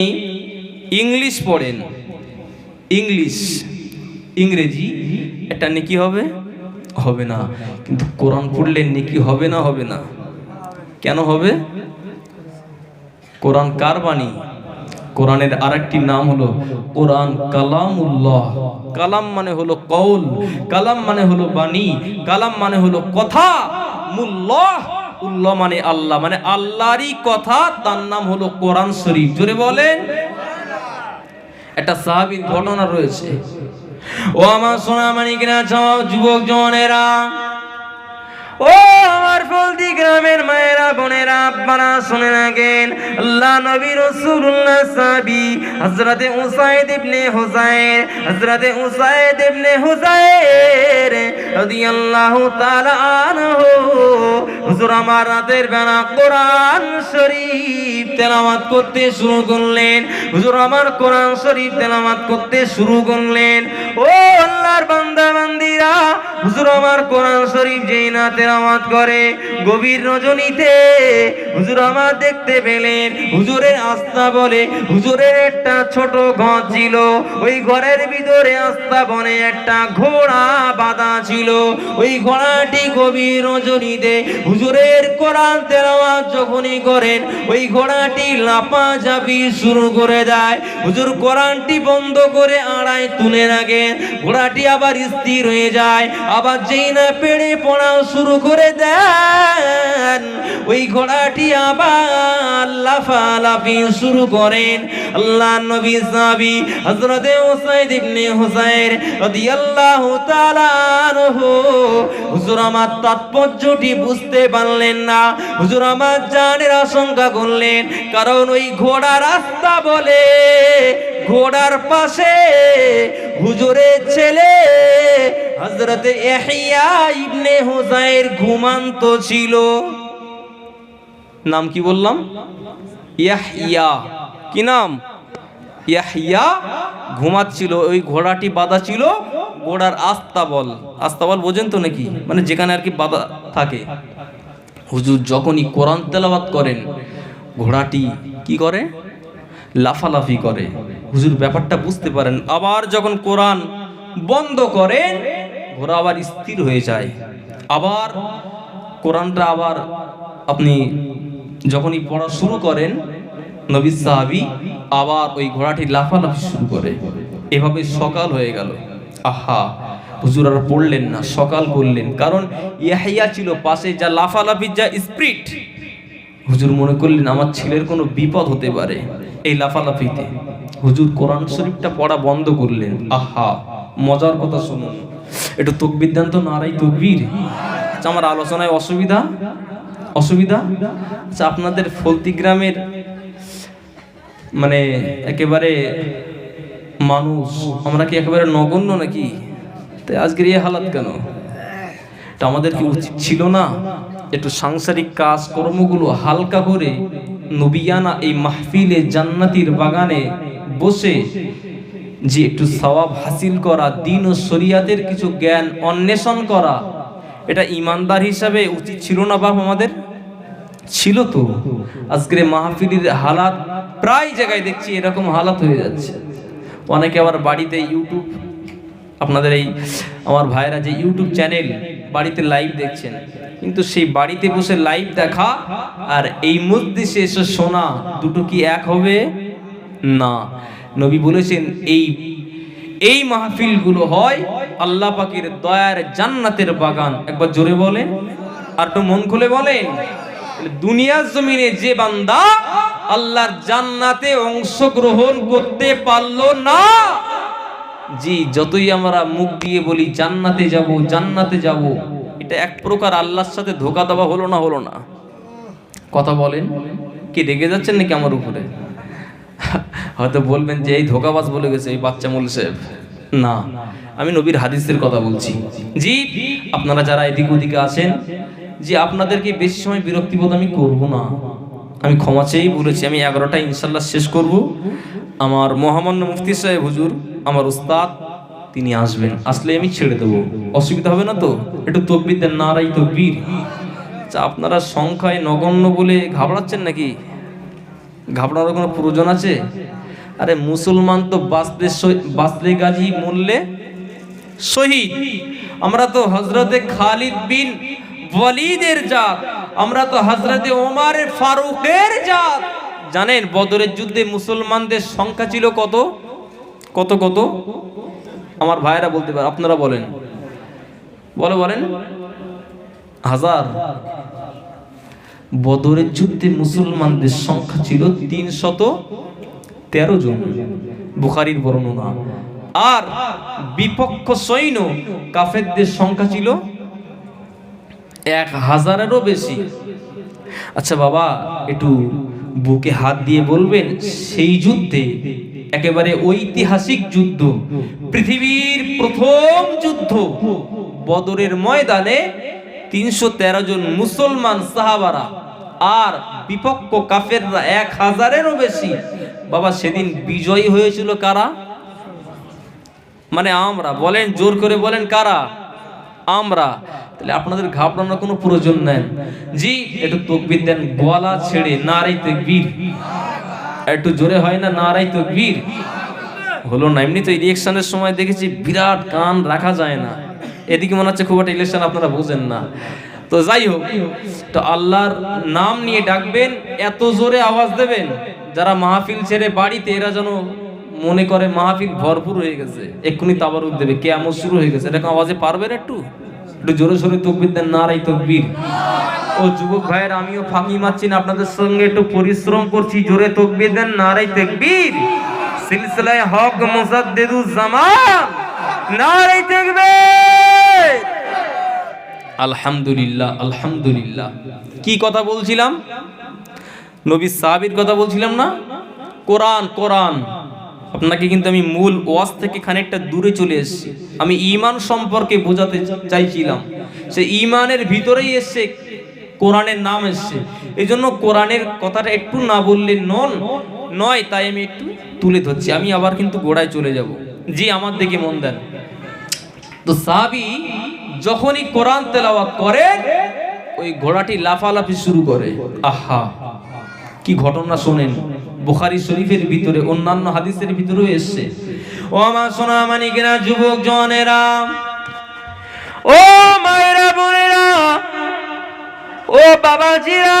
English পড়েন। English, ইংরেজি, এটা নেকি হবে? হবে না। কিন্তু কোরআন পড়লে নেকি হবে না হবে না। কেন হবে? কোরআন কার বাণী? কোরআনের আরেকটি নাম হলো কোরআন কালামুল্লাহ। কালাম মানে হলো কৌল কালাম মানে হলো বাণী, কালাম মানে হলো কথা। মুল্লাহ। উল্লাহ মানে আল্লাহ মানে আল্লাহরই কথা, তার নাম হলো কোরআন শরীফ। জোরে বলেন। একটা সাহাবীর ঘটনা রয়েছে। ও আমার সোনা মানিকরা যাও যুবক জনেরা ও ফলদি গ্রামের মায়েরা, বোনেরা আপনারা শুনে রাখেন, আল্লাহ নবী রাসূলুল্লাহ সাহাবী হযরতে উসাইদ ইবনে হুযায়র হযরতে উসাইদ ইবনে হুযায়র রাদিয়াল্লাহু তাআলা আনহু। হুজুর, আমার রাতের বেলা কোরআন শরীফ তেলাওয়াত করতে শুরু করলেন। হুজুর, আমার কোরআন শরীফ তেলাওয়াত করতে শুরু করলেন। ও আল্লাহর বান্দা বান্দিরা হুজুর, আমার কোরআন শরীফ যেই না তেলাওয়াত করে গভীর রজনীতে হুজুর আমার দেখতে পেলেন। হুজুরের আস্থা বলে হুজুরের একটা ছোট ঘর ছিল। ওই ঘরের ভিতরে আস্থা বনে একটা ঘোড়া বাঁধা ছিল। ওই ঘোড়াটি গভীর রজনীতে হুজুরের কোরআন তেলাওয়াত যখনই করেন, ওই ঘোড়াটি লাপা ঝাপি শুরু করে দেয়। হুজুর কোরআনটি বন্ধ করে আড়াই তুলে রাখেন। ঘোড়াটি আবার স্থির হয়ে যায়। আবার যেই না পেড়ে পড়া শুরু করে ওই ঘোড়াটি আবার শুরু করেন। আল্লাহ নবী হযরতে উসাইদ ইবনে রাদিয়াল্লাহু তাআলা আনহু। হুজুর আমার তাৎপর্যটি বুঝতে পারলেন না। হুজুর আমার জানের আশঙ্কা করলেন, কারণ ওই ঘোড়া রাস্তা বলে ঘোড়ার পাশে হুজুরের ছেলে হযরতে ইহইয়া ইবনে হুসাইর ঘুমান্ত ছিল। নাম কি বললাম? ইয়াহইয়া কি নাম? ইয়াহইয়া ঘুমাচ্ছিল, ওই ঘোড়াটি বাঁধা ছিল ঘোড়ার আস্তাবল। আস্তাবল বোঝেন তো নাকি? মানে যেখানে আর কি বাঁধা থাকে। হুজুর যখনই কোরআন তেলাওয়াত করেন, ঘোড়াটি কি করে? লাফালাফি করে। হুজুর ব্যাপারটা বুঝতে পারেন। আবার যখন কোরআন বন্ধ করেন ঘোড়া আবার স্থির হয়ে যায়। আবার কোরআনটা আবার আপনি যখনই পড়া শুরু করেন, নবী সাহাবি আবার ওই ঘোড়াটি লাফালাফি শুরু করে। এভাবে সকাল হয়ে গেল। আহা, হুজুর আর পড়লেন না, সকাল করলেন। কারণ ইয়াহিয়া ছিল পাশে, যা লাফালাফির যা স্পিরিট। হুজুর মনে করলেন, আমার ছেলের কোনো বিপদ হতে পারে এই লাফালাফিতে। হুজুর কোরআন শরীফটা পড়া বন্ধ করলেন। আহা, মজার কথা শুনুন। একটু তকবির দেন তো নারাই তকবির। আচ্ছা আমার আলোচনায় অসুবিধা? অসুবিধা? আচ্ছা আপনাদের ফলতি গ্রামের মানে একেবারে মানুষ, আমরা কি একেবারে নগণ্য নাকি? তাই আজকের এই হালাত কেন? এটা আমাদের কি উচিত ছিল না একটু সাংসারিক কাজ কর্মগুলো হালকা করে নবিয়ানা এই মাহফিলে জান্নাতির বাগানে বসে যে একটু সওয়াব হাসিল করা, দিন ও শরিয়াতের কিছু জ্ঞান অন্বেষণ করা, এটা ইমানদার হিসাবে উচিত ছিল না বাপ আমাদের? ছিল তো। আজকের মাহফিলের হালাত প্রায় জায়গায় দেখছি এরকম হালাত হয়ে যাচ্ছে। অনেকে আবার বাড়িতে ইউটিউব, আপনাদের এই আমার ভাইরা যে ইউটিউব চ্যানেল, বাড়িতে লাইভ দেখছেন, কিন্তু সেই বাড়িতে বসে লাইভ দেখা আর এই মধ্যে এসে শোনা, দুটো কি এক হবে? না। নবী বলেছেন, এই এই মাহফিলগুলো হয় আল্লাহ পাকের দয়ার জান্নাতের বাগান। একবার জোরে বলে আর একটু মন খুলে বলেন দুনিয়ার জমিনে যে বান্দা আল্লাহর জান্নাতে অংশগ্রহণ করতে পারল না, জি, যতই আমরা মুখ দিয়ে বলি, জান্নাতে যাব জান্নাতে যাব, এটা এক প্রকার আল্লাহর সাথে ধোকা দেওয়া হলো না হলো না। কথা বলেন, কি, রেগে যাচ্ছেন নাকি আমার উপরে? হয়তো বলবেন যে এই ধোকাবাজ বলে গেছে এই বাচ্চা মুল না, আমি নবীর হাদিসের কথা বলছি। জি, আপনারা যারা এদিক ওদিকে আছেন যে আপনাদেরকে বেশি সময় বিরক্তিবোধ আমি করব না। আমি ক্ষমা চেয়েই বলেছি, আমি এগারোটা ইনশাল্লাহ শেষ করব। আমার মহামান্য মুফতি সাহেব হুজুর, আমার উস্তাদ, তিনি আসবেন। আসলে আমি ছেড়ে দেবো। অসুবিধা হবে না তো? একটু তকবির দেন, নারাই তকবির। আচ্ছা আপনারা সংখ্যায় নগণ্য বলে ঘাবড়াচ্ছেন নাকি? ঘাবড়ানোর কোনো প্রয়োজন আছে? আরে মুসলমান তো বাঁচতে বাঁচতে গাজী মরলে শহীদ। আমরা তো হজরতে খালিদ বিন ওয়ালিদের জাত। আমরা তো হজরতে ওমার ফারুকের জাত। জানেন, বদরের যুদ্ধে মুসলমানদের সংখ্যা ছিল কত? কত কত? আমার ভাইয়েরা বলতে পারে, আপনারা বলেন। বলো, বলেন। হাজার। বদরের যুদ্ধে মুসলমানদের সংখ্যা ছিল তিনশত তেরো জন। বুখারির বর্ণনা। আর বিপক্ষ সৈন্য কাফেরদের সংখ্যা ছিল এক হাজারেরও বেশি। আচ্ছা বাবা, একটু বুকে হাত দিয়ে বলবেন, সেই যুদ্ধে একেবারে ঐতিহাসিক যুদ্ধ, পৃথিবীর প্রথম যুদ্ধ বদরের ময়দানে তিনশো তেরো জন মুসলমান সাহাবারা আর বিপক্ষ কাফেররা এক হাজারেরও বেশি। বাবা, সেদিন বিজয়ী হয়েছিল কারা? মানে আমরা। বলেন, জোর করে বলেন, কারা? আমরা। তাহলে আপনাদের ঘাবড়ানোর কোনো প্রয়োজন নেন জি, একটু তকবির দেন। গলা ছেড়ে নারাই তকবীর। একটু জোরে হয় না নারাই তকবীর? হলো না। এমনি তো ইলেকশনের সময় দেখেছি বিরাট কান রাখা যায় না। এদিকে মনে হচ্ছে খুব একটা ইলেকশন আপনারা বুঝেন না। তো যাই হোক, তো আল্লাহর নাম নিয়ে ডাকবেন, এত জোরে আওয়াজ দেবেন, যারা মাহফিল ছেড়ে বাড়িতে, এরা যেন মনে করে মাহফিল ভরপুর হয়ে গেছে। এক্ষুনি তাবারুক দেবে কেমন শুরু হয়ে গেছে। এরকম আওয়াজে পারবেন একটু? একটু জোরে সোরে তকবির দেন নারাই তকবির। ও যুবক ভাইয়ের, আমিও ফাঁকি মারছি না, আপনাদের সঙ্গে একটু পরিশ্রম করছি, জোরে তকবির দেন নারাই তকবির। সিলসিলায় হক মুসাদ্দিদুজ জামান নারাই তকবির। আলহামদুলিল্লাহ আলহামদুলিল্লাহ। কি কথা বলছিলাম? নবী সাহাবীর কথা বলছিলাম না? কোরআন কোরআন। আপনাকে কিন্তু আমি মূল ওয়াজ থেকে খানিকটা দূরে চলে এসেছি। আমি ঈমান সম্পর্কে বোঝাতে চাইছিলাম। সে ঈমানের ভিতরেই এসছে, কোরআনের নাম এসছে। এই জন্য কোরআনের কথাটা একটু না বললে নন, নয়, তাই আমি একটু তুলে ধরছি। আমি আবার কিন্তু গোড়ায় চলে যাব। জি, আমার দিকে মন দেন। তো সাহাবি যখনই কোরআন তেলাওয়াত করে, ওই ঘোড়াটি লাফালাফি শুরু করে। আহা, কি ঘটনা শোনেন। বুখারি শরীফের ভিতরে অন্যান্য হাদিসের ভিতরেও এসছে। ও আমার সোনা মানিকেরা যুবক জনেরা বাবাজিরা,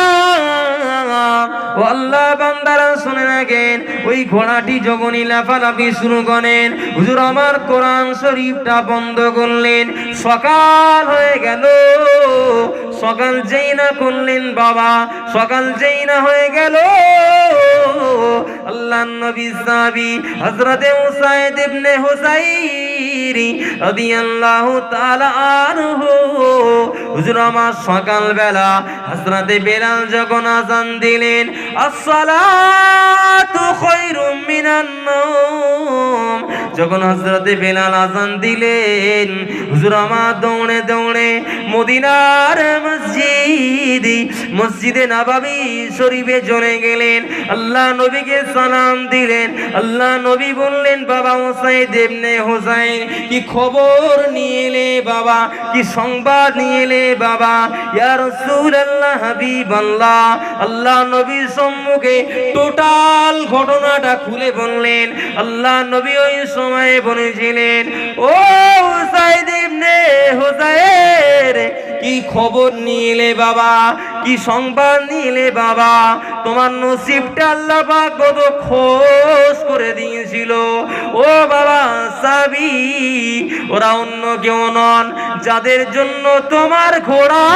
ও আল্লাহ বান্দারা শুনে রাখেন, ওই ঘোড়াটি যখনই লাফালাফি শুরু করেন। হুজুর, আমার কোরআন শরীফটা বন্ধ করলেন, সকাল হয়ে গেল। সকাল যেই না করলেন বাবা, সকাল যেই না হয়ে গেল। আল্লাহ নবী সাহাবী হযরতে উসাইদ ইবনে হুসাইরি রাদিয়াল্লাহু তাআলা আনহু। হুজুর, আমার হযরতে বেলাল যখন আযান দিলেন, আসসালাতু খায়রুম মিনান যখন হযরতে বেলাল আযান দিলেন, হুজুর, আমার দৌড়ে দৌড়ে মদিনার মসজিদ, মসজিদে নববী শরীফে চলে গেলেন। আল্লাহ নবীকে সালাম দিলেন। আল্লাহ নবী বললেন, বাবা হুসাইন ইবনে হুসাইন, কি খবর নিয়ে এলে বাবা? কি সংবাদ নিয়ে এলে বাবা? ইয়া রাসূলুল্লাহ, হাবিবাল্লাহ। আল্লাহ নবীর সম্মুখে টোটাল ঘটনাটা খুলে বললেন। আল্লাহ নবী ওই সময়ে বলেছিলেন, ও হুসাইন ইবনে হুসাইন কি খবর নিলে বাবা? কি সংবাদ নিলে বাবা? তোমার নসিবটা আল্লাহ পাক কত খোঁজ করে দিয়েছিল। ও বাবা সাবি, ওরা অন্য কেউ নন, যাদের জন্য তোমার ঘোড়া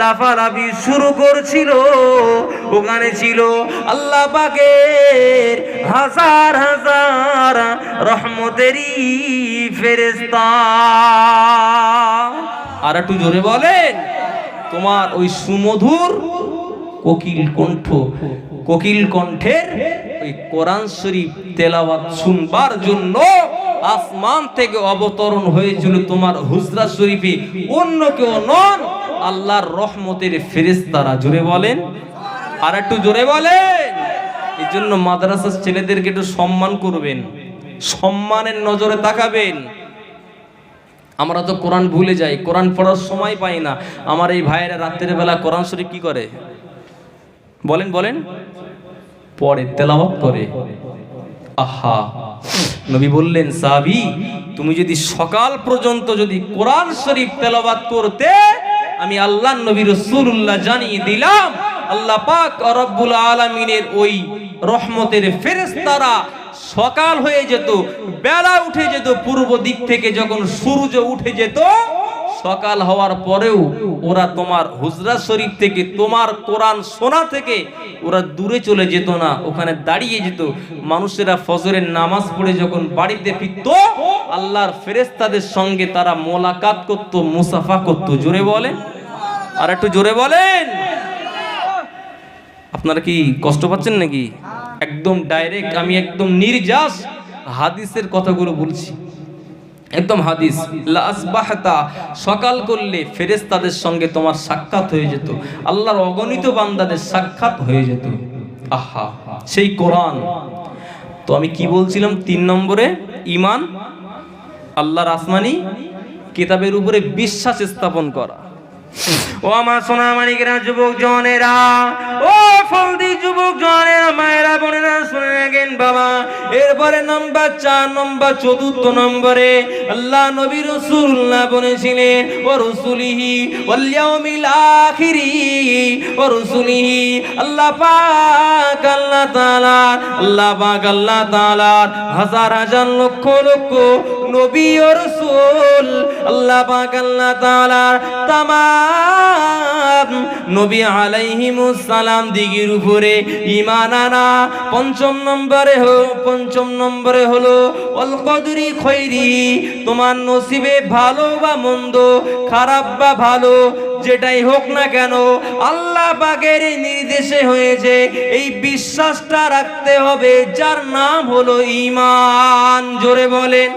লাফালাফি শুরু করছিল, ওখানে ছিল আল্লাহ পাকের হাজার হাজার রহমতেরই ফেরেস্তা আর একটু জোরে বলেন। তোমার ওই সুমধুর কোকিল কণ্ঠ, কোকিল কণ্ঠের ওই কোরআন শরীফ তেলাওয়াত শুনবার জন্য আসমান থেকে অবতরণ হয়েছিল তোমার হুজরা শরীফে। অন্য কেউ নন আল্লাহর রহমতের ফেরেশতারা। জোরে বলেন। আর একটু জোরে বলেন। এই জন্য মাদ্রাসার ছেলেদেরকে একটু সম্মান করবেন। সম্মানের নজরে তাকাবেন। আমরা তো কোরআন ভুলে যাই, কোরআন পড়ার সময় পাই না। আমার এই ভাইয়েরা রাত্রের বেলা কোরআন শরীফ কি করে? বলেন বলেন। পড়ে, তেলাওয়াত করে। আহা, নবী বললেন সাবি তুমি যদি সকাল পর্যন্ত যদি কোরআন শরীফ তেলাওয়াত করতে, আমি আল্লাহ নবী রসুল্লাহ জানিয়ে দিলাম, আল্লাহ পাক রব্বুল আলমিনের ওই রহমতের ফেরেস্তারা সকাল হয়ে যেত, বেলা উঠে যেত, পূর্ব দিক থেকে যখন সূর্য উঠে যেত, সকাল হওয়ার পরেও ওরা তোমার হুজরা শরীফ থেকে, তোমার কোরআন সোনা থেকে ওরা দূরে চলে যেত না, ওখানে দাঁড়িয়ে যেত। মানুষেরা ফজরের নামাজ পড়ে যখন বাড়িতে ফিরত, আল্লাহর ফেরেস্তাদের সঙ্গে তারা মোলাকাত করত, মুসাফা করত। জোরে বলেন? আর একটু জোরে বলেন? আপনারা কি কষ্ট পাচ্ছেন নাকি? একদম ডাইরেক্ট আমি একদম নির্যাস হাদিসের কথাগুলো বলছি। একদম হাদিস। লাসবাহতা সকাল করলে ফেরেস তাদের সঙ্গে তোমার সাক্ষাৎ হয়ে যেত। আল্লাহর অগণিত বান্দাদের সাক্ষাৎ হয়ে যেত। আহা, সেই কোরআন। তো আমি কি বলছিলাম? তিন নম্বরে ইমান আল্লাহর আসমানি কিতাবের উপরে বিশ্বাস স্থাপন করা। ও আমার সোনা মানিকেরা যুবক জনেরা, ও ফলদি যুবক জনেরা মায়েরা, বোনেরা শুনে রাখেন বাবা। এরপরে নম্বর চার, নম্বর চতুর্থ নম্বরে আল্লাহ নবী রসুল্লাহ বলেছিলেন, ও রসুলিহি ওয়াল আখিরি, ও রসুলিহি আল্লাহ পাক, আল্লাহ তাআলা আল্লাহ পাক, আল্লাহ তাআলা হাজার হাজার লক্ষ লক্ষ নবী ও রসুল, আল্লাহ পাক, আল্লাহ তাআলা তামাম নবী আলাইহিমুস সালাম দিগির উপরে ঈমান আনা। পঞ্চম নম্বরে পঞ্চম নম্বরে হলো অল কদরি খৈরি, তোমার নসিবে ভালো বা মন্দ, খারাপ বা ভালো, যেটাই হোক না কেন, আল্লাহ পাকের নির্দেশে হয়েছে, এই বিশ্বাসটা রাখতে হবে, যার নাম হলো ঈমান। জোরে বলেন।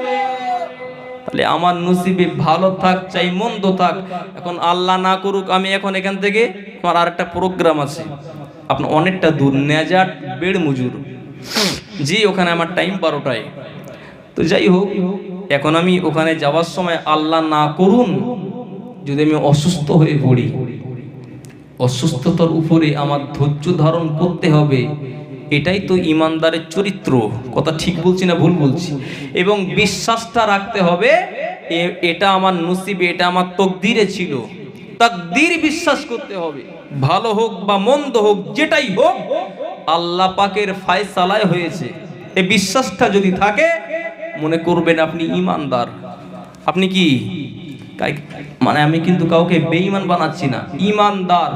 তাহলে আমার নসিবে ভালো থাক, চাই মন্দ থাক, এখন আল্লাহ না করুক, আমি এখন এখান থেকে আমার আরেকটা প্রোগ্রাম আছে। আপনার অনেকটা দূর নেজাট বেড় মজুর। জি, ওখানে আমার টাইম বারোটায়। তো যাই হোক, এখন আমি ওখানে যাওয়ার সময় আল্লাহ না করুন, যদি আমি অসুস্থ হয়ে পড়ি। অসুস্থতার উপরে আমার ধৈর্য ধারণ করতে হবে, এটাই তো ইমানদারের চরিত্র। কথা ঠিক বলছি না ভুল বলছি? এবং বিশ্বাসটা রাখতে হবে এটা আমার নসিবে, এটা আমার তকদিরে ছিল। তাকদির বিশ্বাস করতে হবে। ভালো হোক বা মন্দ হোক, যেটাই হোক, আল্লাহ পাকের ফায়সালায় হয়েছে। এই বিশ্বাসটা যদি থাকে, মনে করবেন আপনি ইমানদার। আপনি কি? মানে আমি কিন্তু কাউকে বেঈমান বানাচ্ছি না, ইমানদার।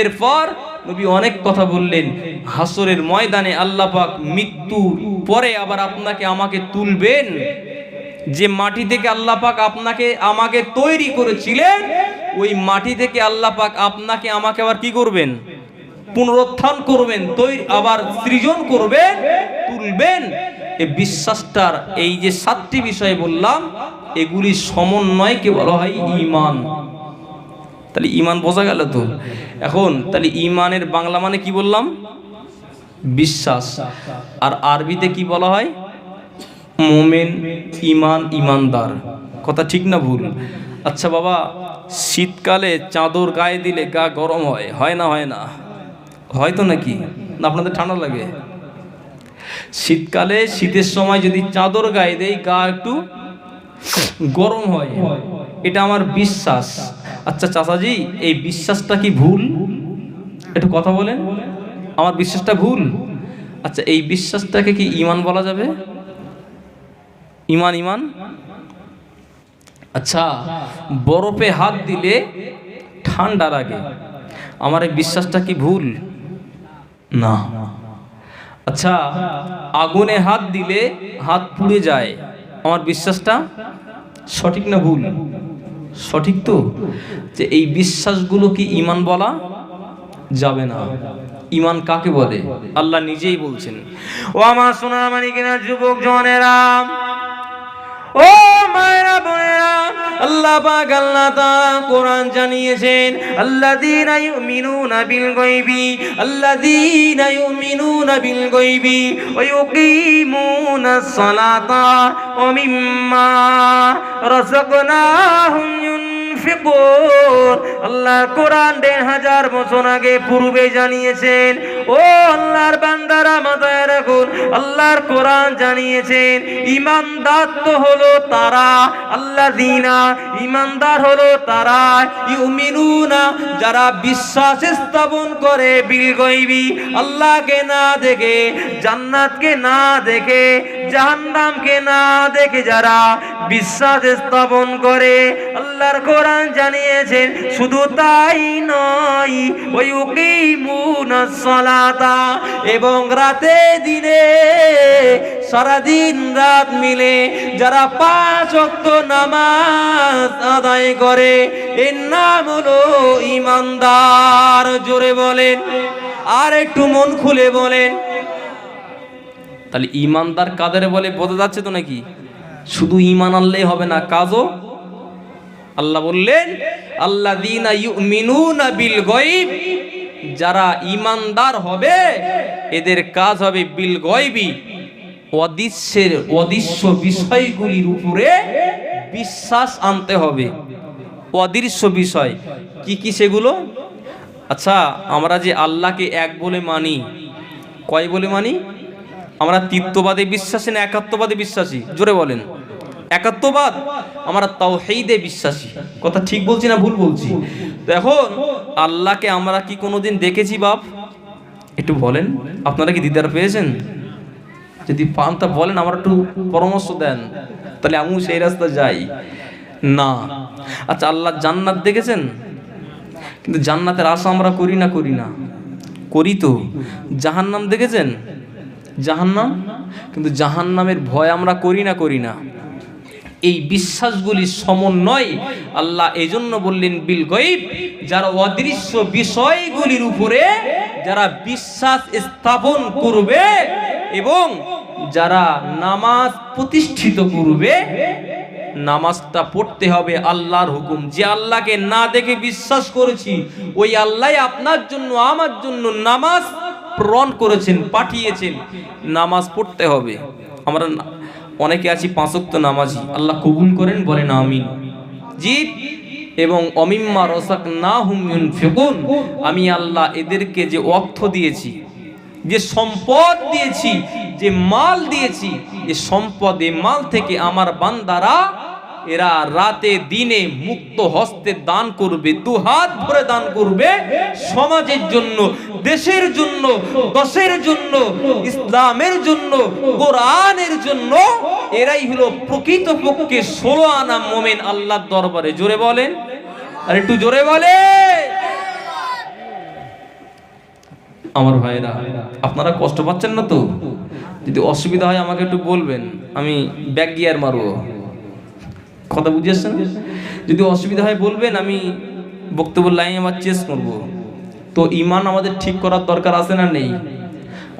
এরপর নবী অনেক কথা বললেন, হাসরের ময়দানে আল্লাহ পাক মৃত্যুর পরে আবার আপনাকে আমাকে তুলবেন। যে মাটি থেকে আল্লাহ পাক আপনাকে আমাকে তৈরি করেছিলেন, ওই মাটি থেকে আল্লাহ পাক আপনাকে আমাকে আবার কি করবেন? পুনরুত্থান করবেন, তৈরি আবার সৃজন করবেন, তুলবেন। এই বিশ্বাসটার এই যে সাতটি বিষয় বললাম, এগুলি সমন্বয়কে বলা হয় ঈমান। তাহলে ঈমান বোঝা গেল তো? এখন তাহলে ঈমানের বাংলা মানে কি বললাম? বিশ্বাস। আর আরবিতে কি বলা হয়? মোমেন ইমান ইমানদার কথা ঠিক না ভুল? আচ্ছা বাবা, শীতকালে চাদর গায়ে দিলে গা গরম হয় হয় না হয় না? হয় তো নাকি? না, আপনাদের ঠান্ডা লাগে? শীতকালে শীতের সময় যদি চাদর গায়ে দেয় গা একটু গরম হয়। এটা আমার বিশ্বাস। আচ্ছা চাচাজি, এই বিশ্বাসটা কি ভুল? একটু কথা বলেন। আমার বিশ্বাসটা ভুল? আচ্ছা এই বিশ্বাসটাকে কি ইমান বলা যাবে? ইমান ইমান? আচ্ছা বরফে হাত দিলে ঠান্ডা লাগে। আমার এই বিশ্বাসটা কি ভুল? না। আচ্ছা আগুনে হাত দিলে হাত পুড়ে যায়। আমার বিশ্বাসটা সঠিক না ভুল? সঠিক তো? যে এই বিশ্বাসগুলো কি ইমান বলা যাবে না? ইমান কাকে বলে? আল্লাহ নিজেই বলছেন। ও আমার সোনা মানিকেরা যুবক জনেরা ও মায়েরা, বোনেরা, আল্লাহ পাক আল্লাহ তাআলা কোরআন জানিয়েছেন, আল্লাযীনা ইউমিনুনা বিল গায়বি, আল্লাযীনা ইউমিনুনা বিল গায়বি, ওয়া ইউকিমুনাস সালাতা, ওয়া মিম্মা রাযাকনাহুম ইউনফিকুন আল্লাহ কোরআন দেড় হাজার বছর আগে পূর্বে জানিয়েছেন, ও আল্লাহর বান্দারা মাথায় রাখুন, আল্লাহর কোরআন জানিয়েছেন, ইমানদার তো হলো তারা আল্লাহ দিনা ইমানদার হলো তারা, ইউমিনুনা, যারা বিশ্বাস স্থাপন করে বিল গইবি আল্লাহকে না দেখে, জান্নাতকে না দেখে জাহান্নামকে না দেখে যারা বিশ্বাস স্থাপন করে, আল্লাহর কোরআন জানিয়েছেন, শুধু তাই নয় ওই সালাতা, এবং রাতে দিনে, সারাদিন রাত মিলে যারা পাঁচ ওয়াক্ত নামাজ আদায় করে, এর নাম হলো ইমানদার জোরে বলেন, আর একটু মন খুলে বলেন তাহলে ইমানদার কাদের বলে বোঝা যাচ্ছে তো নাকি? শুধু ইমান আনলেই হবে না, কাজও? আল্লাহ বললেন আল্লাহ বিল গয়ব যারা ইমানদার হবে, এদের কাজ হবে বিল গয়বি। অদৃশ্যের অদৃশ্য বিষয়গুলির উপরে বিশ্বাস আনতে হবে। অদৃশ্য বিষয়, কি কি সেগুলো? আচ্ছা আমরা যে আল্লাহকে এক বলে মানি, কয় বলে মানি? আমরা তৃত্ববাদে বিশ্বাসী না একাত্মবাদে বিশ্বাসী? জোরে বলেন। একাত্মবাদ আমরা তাও তাওহীদে বিশ্বাসী। কথা ঠিক বলছি না ভুল বলছি? তো এখন আল্লাহকে আমরা কি কোনোদিন দেখেছি বাপ? একটু বলেন। আপনারা কি দিদার পেয়েছেন? যদি পান তা বলেন, আমার একটু পরামর্শ দেন। তাহলে আমিও সেই রাস্তা যাই। না। আচ্ছা আল্লাহ জান্নাত দেখেছেন? কিন্তু জান্নাতের আশা আমরা করি না করি না। করি তো। জাহান্নাম দেখেছেন? জাহান্নাম? কিন্তু জাহান্নামের ভয় আমরা করি না করি না। এই বিশ্বাসগুলির সমন্বয়। আল্লাহ এই জন্য বললেন, বিল গইব যারা অদৃশ্য বিষয়গুলির উপরে যারা বিশ্বাস স্থাপন করবে এবং যারা নামাজ প্রতিষ্ঠিত করবে, নামাজটা পড়তে হবে আল্লাহর হুকুম। যে আল্লাহকে না দেখে বিশ্বাস করেছি, ওই আল্লাহ আপনার জন্য, আমার জন্য নামাজ প্রেরণ করেছেন, পাঠিয়েছেন, নামাজ পড়তে হবে। আমরা অনেকে আছি পাঁচক্ত নামাজি, আল্লাহ কবুল করেন, বলেন আমিন। জি এবং অমিম্মা রসাক না হুমিউন ফেকুন আমি আল্লাহ এদেরকে যে অর্থ দিয়েছি, যে সম্পদ দিয়েছি, যে মাল দিয়েছি, এ সম্পদ মাল থেকে আমার বান্দারা এরা রাতে, দিনে মুক্ত হস্তে দান করবে, দু হাত ভরে দান করবে সমাজের জন্য, দেশের জন্য, দশের জন্য, ইসলামের জন্য, কোরআনের জন্য। এরাই হলো প্রকৃত পক্ষে ষোলো আনা মোমেন আল্লাহর দরবারে। জোরে বলেন। আর একটু জোরে বলে। আমার ভাইরা আপনারা কষ্ট পাচ্ছেন না তো? যদি অসুবিধা হয় আমাকে একটু বলবেন, আমি ব্যাক গিয়ার মারবো। কথা বুঝিয়েছেন যদি অসুবিধা হয় বলবেন, আমি বক্তব্য লাইন আমার চেস করব। তো ইমান আমাদের ঠিক করার দরকার আছে না নেই?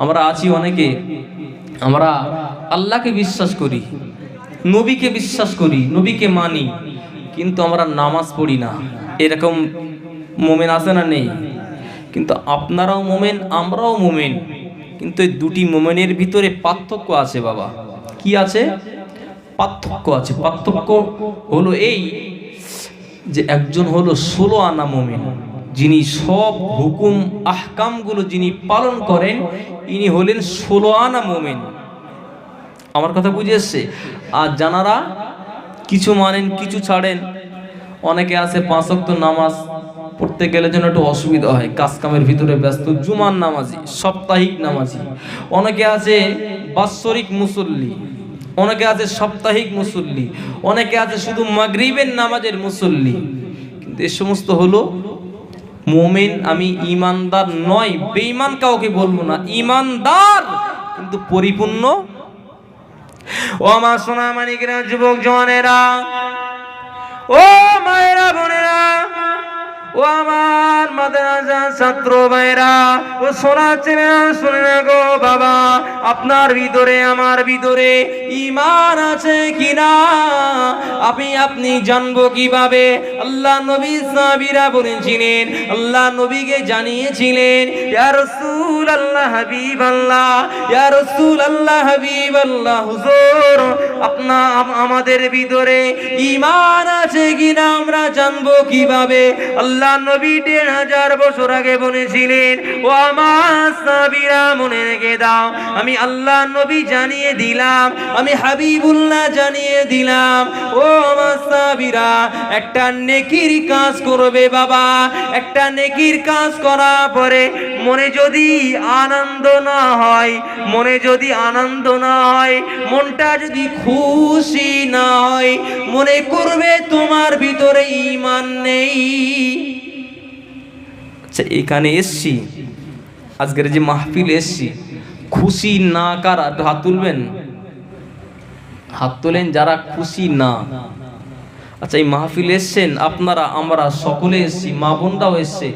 আমরা আছি অনেকে। আমরা আল্লাহকে বিশ্বাস করি, নবীকে বিশ্বাস করি, নবীকে মানি, কিন্তু আমরা নামাজ পড়ি না। এরকম মোমেন আছে না নেই? কিন্তু আপনারাও মোমেন, আমরাও মোমেন। কিন্তু এই দুটি মোমেনের ভিতরে পার্থক্য আছে বাবা। কি আছে? পার্থক্য আছে। পার্থক্য হলো এই যে একজন হলো ষোলো আনা মোমেন, যিনি সব হুকুম, আহকামগুলো যিনি পালন করেন, ইনি হলেন ষোলো আনা মোমেন। আমার কথা বুঝে এসছে? আর জানারা কিছু মানেন, কিছু ছাড়েন। অনেকে আছে পাঁচ ওয়াক্ত নামাজ পড়তে গেলে যেন একটু অসুবিধা হয়, কাজকামের ভিতরে ব্যস্ত, জুমার নামাজি, সাপ্তাহিক নামাজি। অনেকে আছে বাৎসরিক মুসল্লি অনেকে আছে সাপ্তাহিক মুসল্লি, অনেকে আছে শুধু মাগরিবের নামাজের মুসল্লি। কিন্তু এ সমস্ত হলো মোমেন, আমি ইমানদার নয়, বেঈমান কাউকে বলব না ইমানদার কিন্তু পরিপূর্ণ। ও আমার সোনা মানিকেরা যুবক জওয়ানেরা, ও মায়েরা বোনেরা, ও আমার মাদ্রাসা ছাত্র ভাইরা, ও শোনাচ্ছে চেনে, শুনে গো বাবা, আপনার ভিতরে, আমার ভিতরে ইমান আছে কিনা? আপনি আপনি জানব কীভাবে? আল্লাহ নবী সাহাবীরা বলেছিলেন, আল্লাহ নবীকে জানিয়েছিলেন, ইয়া রাসূল আল্লাহ হাবিব আল্লাহ ইয়া রাসূল আল্লাহ হাবিব আল্লাহ হুজুর, আপনা, আমাদের ভিতরে ইমান আছে কিনা আমরা জানব কীভাবে? আল্লাহ নবী দেড় হাজার বছর আগে বলেছিলেন, ও আমার সাবিরা মনে রেখে দাও, আমি আল্লাহ নবী জানিয়ে দিলাম, আমি হাবিবুল্লাহ জানিয়ে দিলাম, ও সাবিরা একটা নেকির কাজ করবে বাবা। একটা নেকির কাজ করার পরে মনে যদি আনন্দ না হয়, মনে যদি আনন্দ না হয়, মনটা যদি খুশি না হয়, মনে করবে তোমার ভিতরে ইমান নেই। আচ্ছা এখানে এসছি। আজকের যে মাহফিল এসছি। খুশি না কারা? হাত তুলবেন? হাত তোলেন যারা খুশি না। আচ্ছা এই মাহফিল এসছেন আপনারা, আমরা সকলে এসছি, মা বোনরাও এসছে।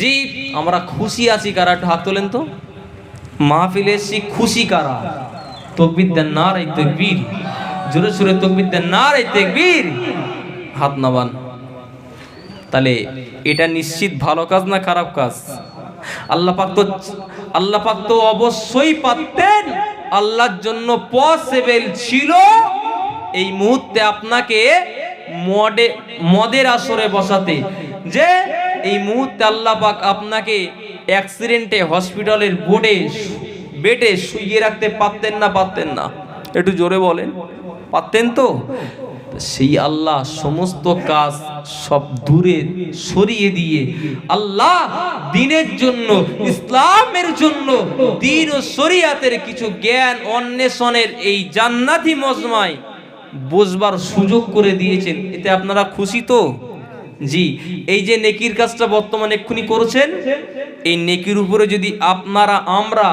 জি, আমরা খুশি আছি, কারা একটু হাত তোলেন তো? মাহফিল এসছি, খুশি কারা? তকবির দেন না রে তকবীর। জোরে সুরে তকবির দেন না রে তকবীর। হাত নাবান তাহলে এটা নিশ্চিত ভালো কাজ না খারাপ কাজ? আল্লাহ পাক তো আল্লাহ পাক তো অবশ্যই পারতেন। আল্লাহর জন্য পসিবল ছিল এই মুহূর্তে আপনাকে মডে মদের আসরে বসাতে। যে এই মুহূর্তে আল্লাহ পাক আপনাকে অ্যাক্সিডেন্টে হসপিটালের বোর্ডে বেটে শুইয়ে রাখতে পারতেন না পারতেন না। একটু জোরে বলেন। পারতেন তো? সেই আল্লাহ সমস্ত কাজ সব দূরে সরিয়ে দিয়ে আল্লাহ দিনের জন্য, ইসলামের জন্য, দিন ও শরিয়াতের কিছু জ্ঞান অন্বেষণের এই জান্নাতি মজমায় বোঝবার সুযোগ করে দিয়েছেন। এতে আপনারা খুশি তো? জি, এই যে নেকির কাজটা বর্তমানে এক্ষুনি করেছেন, এই নেকির উপরে যদি আপনারা, আমরা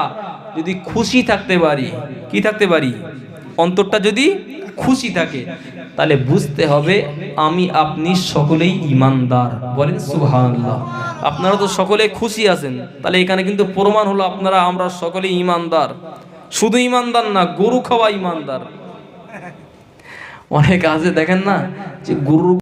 যদি খুশি থাকতে পারি, কি থাকতে পারি? অন্তরটা যদি খুশি থাকে, তাহলে বুঝতে হবে আমি আপনি সকলেই ইমানদার। বলেন সুবহানাল্লাহ। আপনারা তো সকলে খুশি আছেন, তাহলে এখানে কিন্তু প্রমাণ হলো আপনারা, আমরা সকলেই ইমানদার। শুধু ইমানদার না, গরু খাওয়া ইমানদার। অনেক আছে দেখেন না, যে গরু